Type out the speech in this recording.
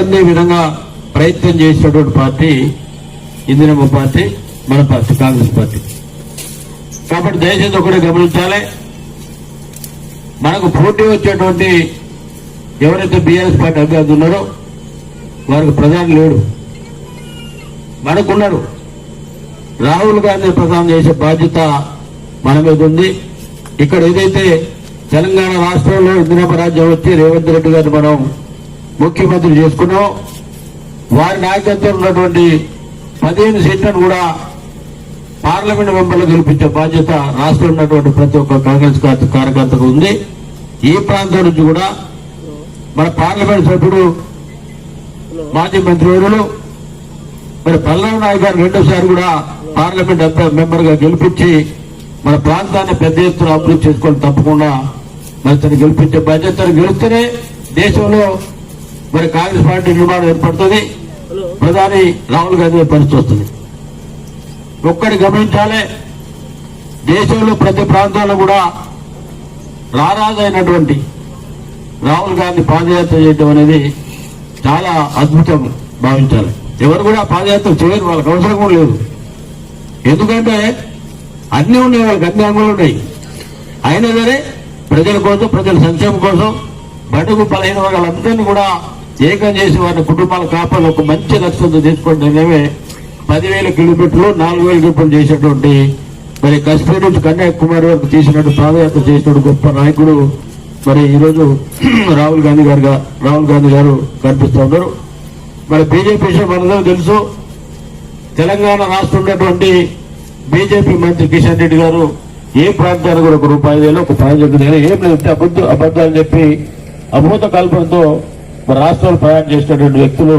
అందే విధంగా ప్రయత్నం చేసినటువంటి పార్టీ ఇందిరమ్మ పార్టీ మన పార్టీ కాంగ్రెస్ పార్టీ. కాబట్టి దయచేసి ఒకటి గమనించాలి. మనకు పోటీ వచ్చేటువంటి ఎవరైతే బీఆర్ఎస్ పార్టీ అభ్యర్థి ఉన్నారో వారికి ప్రధాని లేడు. మనకున్నారు రాహుల్ గాంధీ ప్రధానం చేసే బాధ్యత మన మీద ఉంది. ఇక్కడ ఏదైతే తెలంగాణ రాష్ట్రంలో ఇందిరమ్మ రాజ్యం వచ్చి రేవంత్ రెడ్డి గారిని మనం ముఖ్యమంత్రి చేసుకున్నాం. వారి నాయకత్వంలో ఉన్నటువంటి పదిహేను సీట్లను కూడా పార్లమెంట్ మెంబర్లు గెలిపించే బాధ్యత రాష్ట్రంలో ఉన్నటువంటి ప్రతి ఒక్క కాంగ్రెస్ కార్యకర్తకు ఉంది. ఈ ప్రాంతం నుంచి కూడా మన పార్లమెంట్ సభ్యుడు మాజీ మంత్రివర్యులు మరి పల్లవ నాయక్ గారు రెండోసారి కూడా పార్లమెంట్ మెంబర్గా గెలిపించి మన ప్రాంతాన్ని పెద్ద ఎత్తున అభివృద్ధి చేసుకొని తప్పకుండా మరి తను గెలిపించే బాధ్యతను గెలిస్తేనే దేశంలో మరి కాంగ్రెస్ పార్టీ నిర్మాణం ఏర్పడుతుంది. ప్రధాని రాహుల్ గాంధీ పరిస్థితి వస్తుంది. ఒక్కటి గమనించాలి దేశంలో ప్రతి ప్రాంతాల్లో కూడా రారాజైనటువంటి రాహుల్ గాంధీ పాదయాత్ర చేయడం అనేది చాలా అద్భుతం భావించాలి. ఎవరు కూడా పాదయాత్ర చేయరు వాళ్ళకి అవసరం కూడా లేదు. ఎందుకంటే అన్నీ ఉన్నాయి వాళ్ళకి అన్ని అంగులు ఉన్నాయి. అయినా సరే ప్రజల కోసం ప్రజల సంక్షేమం కోసం బడుగు బలహీన వర్గాలందరినీ కూడా ఏకం చేసి వారి కుటుంబాల కాపాడు ఒక మంచి లక్ష్యంతో తీసుకోవడం అనేవే పదివేల కిలోమీటర్లు నాలుగు వేల కిలోమీటర్లు చేసినటువంటి మరి కశ్మీర్ నుంచి కన్యాకుమారి వరకు చేసినట్టు పాదయాత్ర చేసినట్టు గొప్ప నాయకుడు మరి ఈరోజు రాహుల్ గాంధీ గారుగా రాహుల్ గాంధీ గారు కనిపిస్తూ ఉన్నారు. మరి బీజేపీ విషయం మనందరూ తెలుసు. తెలంగాణ రాష్ట్రం ఉన్నటువంటి బీజేపీ మంత్రి కిషన్ రెడ్డి గారు ఏ ప్రాంతానికి కూడా ఒక రూపాయి వేలు ఒక ప్రాజెక్టు దగ్గర ఏం లేదంటే అబద్ధం అబద్ధాలు చెప్పి అభూత కల్పనతో రాష్ట్రాలు ప్రయాణం చేసినటువంటి వ్యక్తులు